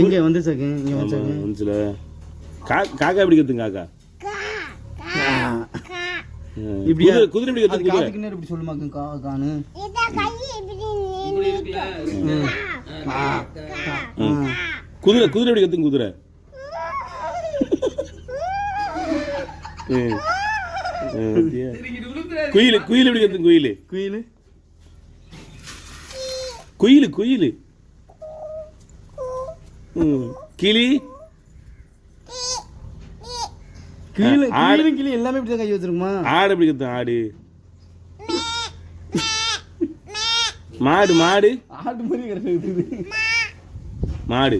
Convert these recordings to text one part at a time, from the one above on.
எங்க வந்து சாக்கு இங்க வந்து சாக்கு கா காக்கா எப்படி கத்துங்க காக்கா ம். இப்படியா? குதிரை எப்படி கத்துங்க குதிரை. காதுக்கு நேரம் இப்படி சொல்லுமாக்கு கா கானு இப்படி இருக்குல்ல. ம். குதிரை குதிரை எப்படி கத்துங்க குதிரை. குயில் குயில் எப்படி கத்துங்க குயில். குயில்? குயில் குயில். கிளி. குயில் ஆடு. கிளி எல்லாமே இப்படி கை வச்சிருக்குமா? ஆடு எப்படி கத்தும் ஆடு? மாடு மாடு. ஆட்டு மாதிரி மாடு.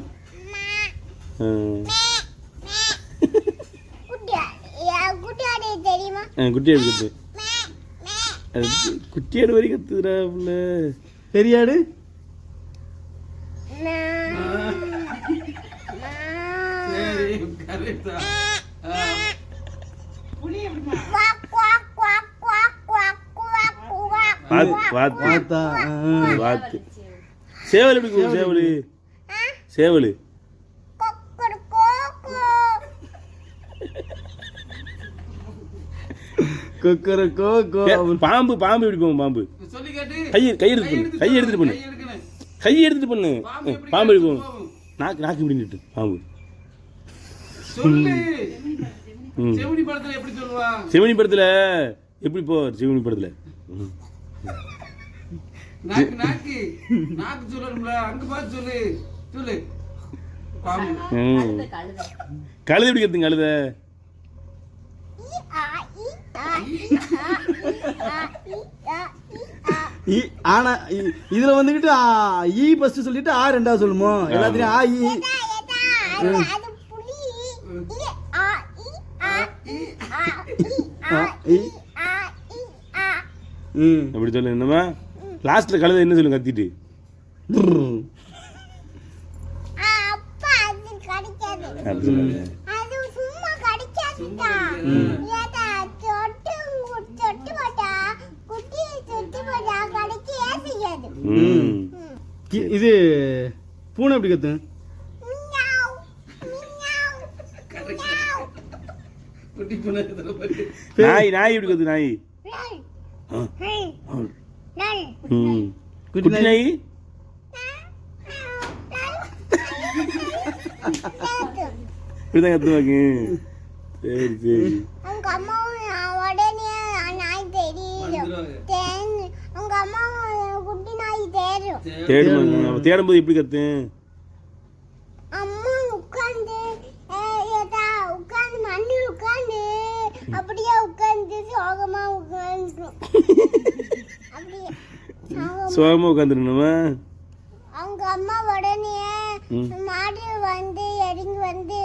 குட்டி ஆடு கத்து? அது குட்டி ஆடு வரை கத்துதுடா புள்ள. பெரியாடு சரி. ஆ. வாத்து சேவல் எப்படி கூப்பிடும் சேவல். சேவல். கொக்கர கோ கோ பாம்பு பாம்பு எப்படி போகும் பாம்பு கையை கை எடுத்து பண்ணு. கை எடுத்துட்டு பண்ணு. கை எடுக்கணும். கை எடுத்துட்டு பண்ணு பாம்பு போகும்? நாக்கு நாக்கு இப்படி நிட்டு பாம்பு செவனி படத்துல எப்படி சொல்லுவான் சிவனி படத்துல எப்படி போ சிவனி படத்துல ம். நாக்கு நாக்கு நாக்கு சொல்லணும்ல அங்க பார்த்து சொல்லு சொல்லு பாம்பு ம். கழுதை எப்படி கத்துங்க கழுதை இ ஆனா இ- இதுல வந்துகிட்டு ஆ, ஈ ஃபர்ஸ்ட் சொல்லிட்டு ஆ ரெண்டாவது சொல்லுமோ? எல்லாத்துலயும் ஆ இ. இ இ இ. இ. ம். அப்படி சொல்லு என்னமா லாஸ்ட்ல கழுதை என்ன சொல்லு கத்திட்டு? அப்பா அது கிடைக்காது. அப்படி சொல்லாத. அது சும்மா கிடைக்காதுடா. இது பூனை எப்படி கத்து. நாய் நாய் எப்படி கத்து நாய்? குட்டி நாய்? இப்படிதான் கத்துவாங்க. சரி சரி. உங்க அம்மாவும் குட்டி நாய் தேடுமாங்க. அப்ப தேடும்போது எப்படி கத்து? அம்மா உட்காந்து ஏதா உட்காந்து மண்ணில் உட்காந்து அப்படியே உட்காந்து சோகமா உட்காந்து அப்படியே சோகமா. உட்காந்துருணுமா அவங்க அம்மா உடனே. மாடு வந்து இறங்கி வந்து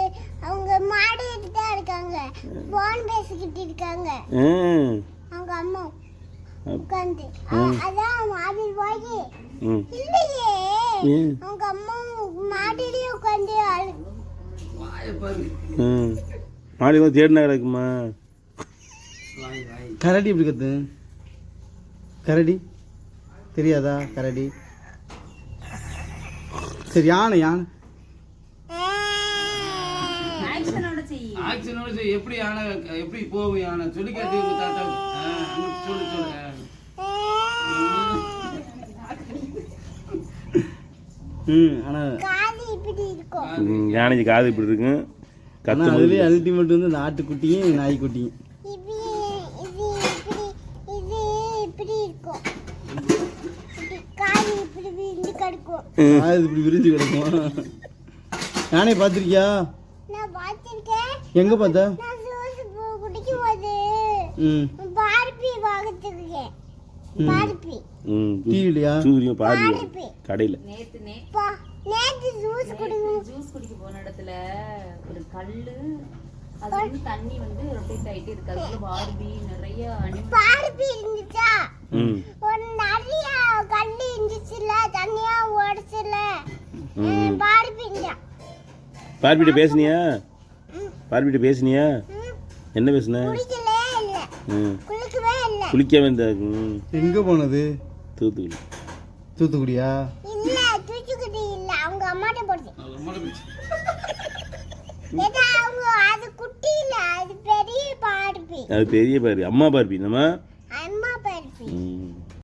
அவங்க மாடு தான் இருக்காங்க. போன் பேசிக்கிட்டு இருக்காங்க. அவங்க அம்மா உட்காந்து. அதான் மாடு போய். இல்லையே? அவங்க அம்மா மாடிலேயே உட்காந்து மாடி வந்து தேடினா கிடக்குமா? வாய் வாய் கரடி எப்படி கத்து? கரடி? தெரியாதா கரடி? சரி யானை யானை. ஆக்ஷனோட செய் எப்படி யானை எப்படி போகும் யானை? சொல்லி காட்டி உங்க தாத்தா ஆ, அங்க சொல்லு சொல்லு ம் ஆனா காது இப்படி இருக்கும். ம், யானைக்கு காது இப்படி இருக்கும் ஆனா கத்தும் அதுலயே அல்டிமேட் வந்து இந்த ஆட்டுக்குட்டியும் நாய்க்குட்டியும். இப்படி அது விரிஞ்சு கிடக்கும். பார்த்திருக்கியா? நான் பார்த்திருக்கேன். எங்க பார்த்த? ம் பார்பி வாங்கிட்டு பார்பி ம் டிவிலையா பாருங்க பார்பி கடையில். நேத்து ஜூஸ் குடிக்கும் ஜூஸ் குடிக்க போன இடத்துல ஒரு கல்லு அது வந்து தண்ணி வந்து ரொட்டேட் ஆயிட்டே இருக்கு. அதுக்குள்ள பார்பி நிறைய பார்பி இருந்துச்சா? ம். ஒரு நிறைய கல் இருந்துச்சுல தண்ணியா ஓடிச்சுல. பார்பி இருந்தா பார்பிட்ட பேசுனியா? பார்பிட்ட பேசுனியா? என்ன பேசுன? குளிக்கவே இந்த எங்க போனது? தூத்துக்குடி. தூத்துக்குடியா? இல்ல தூத்துக்குடி இல்ல. அவங்க அம்மாட்ட போடுது அது குட்டி இல்ல. அது பெரிய பார்ப்பி அது பெரிய பார்ப்பி அம்மா பார்ப்பி நம்ம